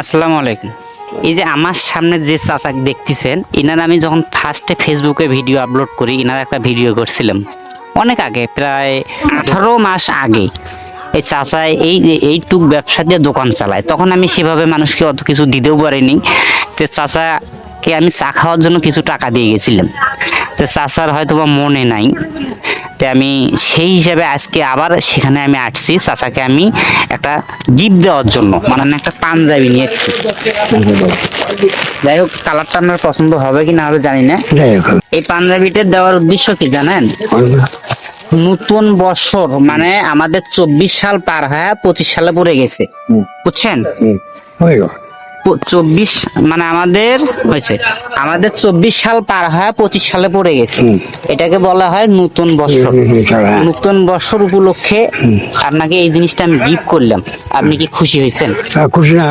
আসসালামু আলাইকুম। এই যে আমার সামনে যে চাচা দেখতেছেন, ইনার আমি যখন ফার্স্টে ফেসবুকে ভিডিও আপলোড করি, ইনার একটা ভিডিও করছিলাম। অনেক আগে, প্রায় আঠারো মাস আগে। এই চাচা এই এইটুক ব্যবসা দিয়ে দোকান চালায়। তখন আমি সেভাবে মানুষকে অত কিছু দিতেও পারিনি। তো চাচাকে আমি চা খাওয়ার জন্য কিছু টাকা দিয়ে গেছিলাম। তো চাচার হয়তো বা মনে নাই। তো আমি সেই হিসাবে আজকে আবার সেখানে আমি আসছি। চাচাকে আমি একটা গিফট দেওয়ার জন্য। মানে আমি একটা পাঞ্জাবি নিয়ে এসেছি। যাই হোক কালারটা আপনার পছন্দ হবে কি না হবে জানি না। এই পাঞ্জাবিটা দেওয়ার উদ্দেশ্য কি জানেন? নতুন বছর মানে আমাদের চব্বিশ সাল পার হয়ে পঁচিশ সালে পড়ে গেছে। বুঝছেন? চব্বিশ মানে আমাদের হয়েছে। আমাদের চব্বিশ সাল পার হয় পঁচিশ সালে পড়ে গেছে। এটাকে বলা হয় নতুন বছর নতুন বছর উপলক্ষে আপনাকে এই জিনিসটা আমি গিফট করলাম। আপনি কি খুশি হয়েছেন? খুশি না